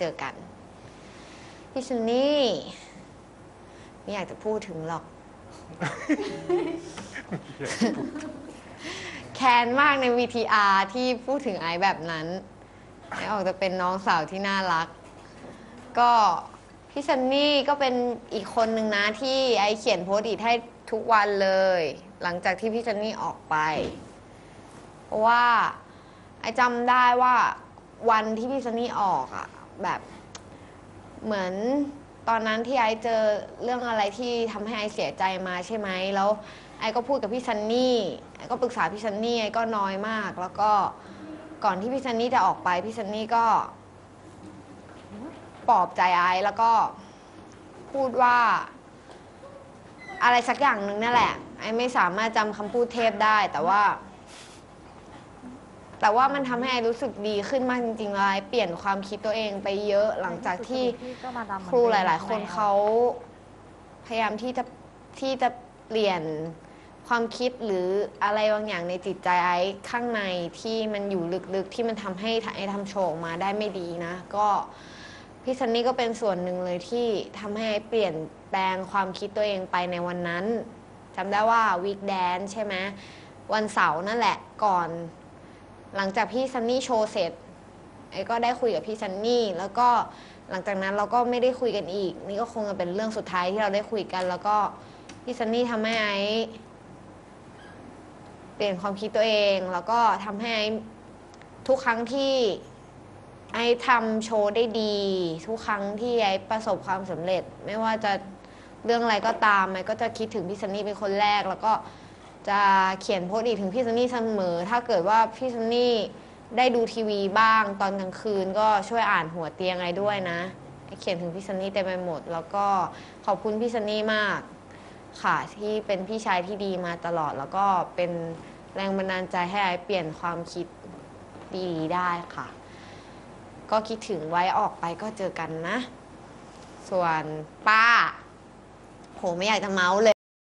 เจอกัน พี่ซันนี่ไม่อยากจะพูดถึงหรอก แคนมากใน VTR ที่พูดถึงไอซ์แบบนั้น ไอซ์ออกจะเป็นน้องสาวที่น่ารัก ก็พี่ซันนี่ก็เป็นอีกคนหนึ่งนะที่ไอซ์เขียนโพสต์อีทให้ทุกวันเลย หลังจากที่พี่ซันนี่ออกไป เพราะว่า ไอซ์จำได้ว่าวันที่พี่ซันนี่ออกอะ แบบเหมือนตอนนั้นที่ไอซ์เจอเรื่องอะไรที่ทำให้ไอซ์เสียใจมาใช่ไหมแล้วไอ้ก็พูดกับพี่ซันนี่ไอ้ก็ปรึกษาพี่ซันนี่ไอ้ก็น้อยมาก แล้วก็ก่อนที่พี่ซันนี่จะออกไปพี่ซันนี่ก็ปลอบใจไอ้แล้วก็พูดว่า อะไรสักอย่างหนึ่งนั่นแหละ ไอ้ไม่สามารถจำคำพูดเทพได้ แต่ว่า แต่ว่ามันทำให้ไอรู้สึกดีขึ้นมากจริงๆเลยไอเปลี่ยนความคิดตัวเองไปเยอะหลังจากที่ครูหลาย ๆ คนเขาพยายามที่จะที่จะเปลี่ยนความคิดหรืออะไรบางอย่างในจิตใจไอ้ข้างในที่มันอยู่ลึกๆ ที่มันทำให้ไอ้ทำโชว์ออกมาได้ไม่ดีนะ ก็พี่ซันนี่ก็เป็นส่วนหนึ่งเลยที่ทำให้ไอ้เปลี่ยนแปลงความคิดตัวเองไปในวันนั้นจำได้ว่าวีคแดนใช่ไหมวันเสาร์นั่นแหละก่อน หลังจากพี่ซันนี่โชว์เสร็จไอ้ก็ได้คุยกับพี่ซันนี่ แล้วก็หลังจากนั้นเราก็ไม่ได้คุยกันอีก นี่ก็คงจะเป็นเรื่องสุดท้ายที่เราได้คุยกัน แล้วก็พี่ซันนี่ทำให้ไอ้เปลี่ยนความคิดตัวเอง แล้วก็ทำให้ไอ้ทุกครั้งที่ไอ้ทำโชว์ได้ดี ทุกครั้งที่ไอ้ประสบความสำเร็จ ไม่ว่าจะเรื่องอะไรก็ตามไอ้ก็จะคิดถึงพี่ซันนี่เป็นคนแรก แล้วก็ จะเขียนโพสต์อีกถึงพี่ซันนี่เสมอ ถ้าเกิดว่าพี่ซันนี่ได้ดูทีวีบ้าง ตอนกลางคืนก็ช่วยอ่านหัวเตียงอะไอ้ด้วยนะ เขียนถึงพี่ซันนี่เต็มไปหมด แล้วก็ขอบคุณพี่ซันนี่มากค่ะที่เป็นพี่ชายที่ดีมาตลอด แล้วก็เป็นแรงบันดาลใจให้ไอเปลี่ยนความคิดดีๆได้ค่ะ ก็คิดถึงไว้ออกไปก็เจอกันนะ ส่วนป้าโหไม่อยากจะเมาส์เลย